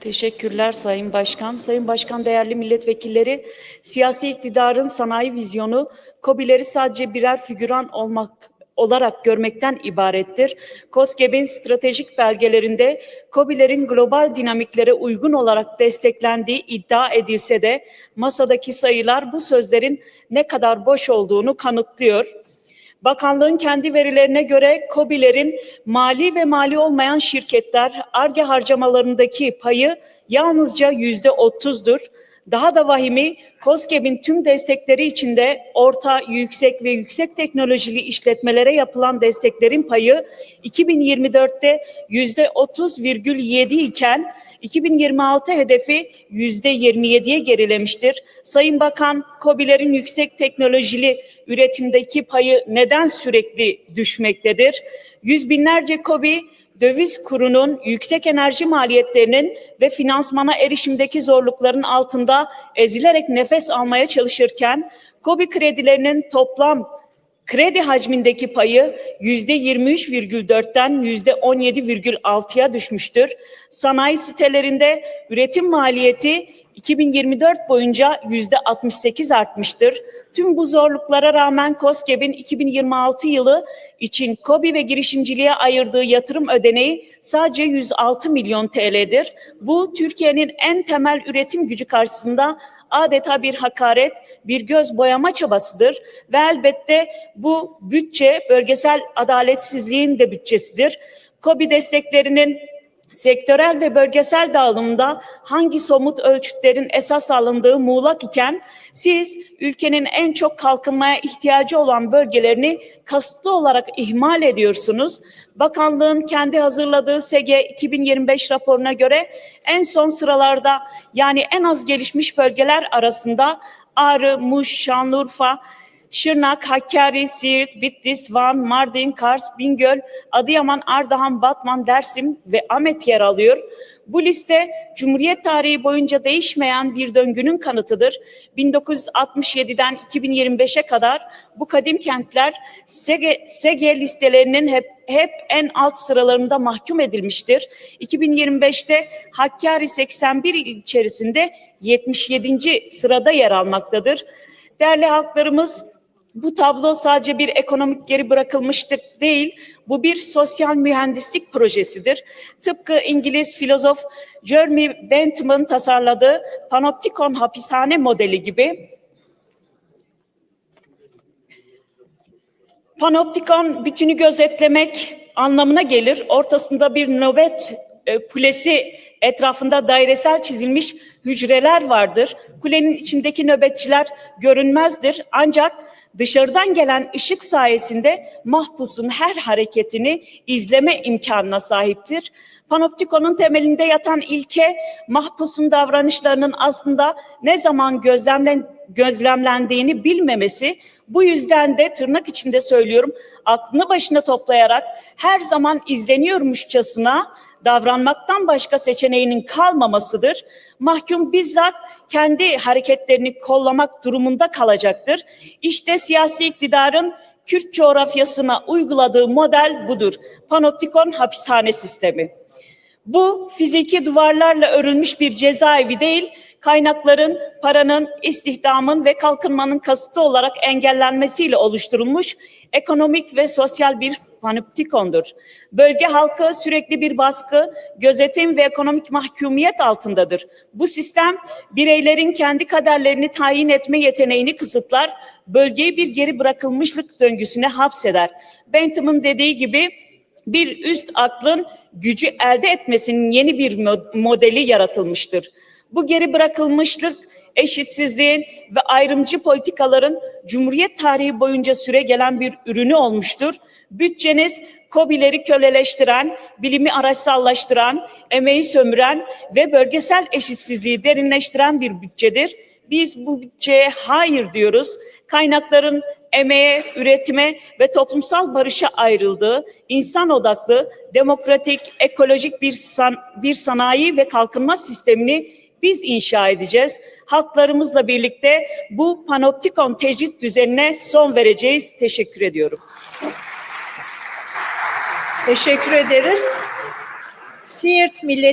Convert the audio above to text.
Teşekkürler Sayın Başkan. Sayın Başkan, değerli milletvekilleri, siyasi iktidarın sanayi vizyonu KOBİ'leri sadece birer figüran olmak olarak görmekten ibarettir. KOSGEB'in stratejik belgelerinde KOBİ'lerin global dinamiklere uygun olarak desteklendiği iddia edilse de masadaki sayılar bu sözlerin ne kadar boş olduğunu kanıtlıyor. Bakanlığın kendi verilerine göre KOBİ'lerin mali ve mali olmayan şirketler ARGE harcamalarındaki payı yalnızca yüzde otuzdur. Daha da vahimi KOSGEB'in tüm destekleri içinde orta, yüksek ve yüksek teknolojili işletmelere yapılan desteklerin payı 2024'te yüzde 30,7 iken 2026 hedefi yüzde 27'ye gerilemiştir. Sayın Bakan, KOBİ'lerin yüksek teknolojili üretimdeki payı neden sürekli düşmektedir? Yüz binlerce KOBİ döviz kurunun yüksek enerji maliyetlerinin ve finansmana erişimdeki zorlukların altında ezilerek nefes almaya çalışırken KOBİ kredilerinin toplam kredi hacmindeki payı yüzde 23,4'ten yüzde 17,6'ya düşmüştür. Sanayi sitelerinde üretim maliyeti 2024 boyunca yüzde 68 artmıştır. Tüm bu zorluklara rağmen KOSGEB'in 2026 yılı için KOBİ ve girişimciliğe ayırdığı yatırım ödeneği sadece 106 milyon TL'dir. Bu Türkiye'nin en temel üretim gücü karşısında adeta bir hakaret, bir göz boyama çabasıdır ve elbette bu bütçe bölgesel adaletsizliğin de bütçesidir. KOBİ desteklerinin sektörel ve bölgesel dağılımda hangi somut ölçütlerin esas alındığı muğlak iken siz ülkenin en çok kalkınmaya ihtiyacı olan bölgelerini kasıtlı olarak ihmal ediyorsunuz. Bakanlığın kendi hazırladığı SEGE 2025 raporuna göre en son sıralarda yani en az gelişmiş bölgeler arasında Ağrı, Muş, Şanlıurfa, Şırnak, Hakkari, Siirt, Bitlis, Van, Mardin, Kars, Bingöl, Adıyaman, Ardahan, Batman, Dersim ve Ahmet yer alıyor. Bu liste Cumhuriyet tarihi boyunca değişmeyen bir döngünün kanıtıdır. 1967'den 2025'e kadar bu kadim kentler SEGE, SEGE listelerinin hep hep en alt sıralarında mahkum edilmiştir. 2025'te Hakkari 81 il içerisinde 77. sırada yer almaktadır. Değerli halklarımız bu tablo sadece bir ekonomik geri bırakılmışlık değil, bu bir sosyal mühendislik projesidir. Tıpkı İngiliz filozof Jeremy Bentham'ın tasarladığı Panoptikon hapishane modeli gibi Panoptikon bütünü gözetlemek anlamına gelir. Ortasında bir nöbet e, kulesi etrafında dairesel çizilmiş hücreler vardır. Kulenin içindeki nöbetçiler görünmezdir ancak dışarıdan gelen ışık sayesinde mahpusun her hareketini izleme imkanına sahiptir. Panoptikonun temelinde yatan ilke mahpusun davranışlarının aslında ne zaman gözlemlen, gözlemlendiğini bilmemesi. Bu yüzden de tırnak içinde söylüyorum aklını başına toplayarak her zaman izleniyormuşçasına davranmaktan başka seçeneğinin kalmamasıdır. Mahkum bizzat kendi hareketlerini kollamak durumunda kalacaktır. İşte siyasi iktidarın Kürt coğrafyasına uyguladığı model budur. Panoptikon hapishane sistemi. Bu fiziki duvarlarla örülmüş bir cezaevi değil, kaynakların, paranın, istihdamın ve kalkınmanın kasıtlı olarak engellenmesiyle oluşturulmuş ekonomik ve sosyal bir panoptikondur. Bölge halkı sürekli bir baskı, gözetim ve ekonomik mahkumiyet altındadır. Bu sistem bireylerin kendi kaderlerini tayin etme yeteneğini kısıtlar, bölgeyi bir geri bırakılmışlık döngüsüne hapseder. Bentham'ın dediği gibi bir üst aklın gücü elde etmesinin yeni bir modeli yaratılmıştır. Bu geri bırakılmışlık eşitsizliğin ve ayrımcı politikaların Cumhuriyet tarihi boyunca süre gelen bir ürünü olmuştur. Bütçeniz KOBİ'leri köleleştiren, bilimi araçsallaştıran, emeği sömüren ve bölgesel eşitsizliği derinleştiren bir bütçedir. Biz bu bütçeye hayır diyoruz. Kaynakların emeğe, üretime ve toplumsal barışa ayrıldığı, insan odaklı, demokratik, ekolojik bir, san, bir sanayi ve kalkınma sistemini biz inşa edeceğiz. Halklarımızla birlikte bu panoptikon tecrit düzenine son vereceğiz. Teşekkür ediyorum. Teşekkür ederiz. Siirt Millet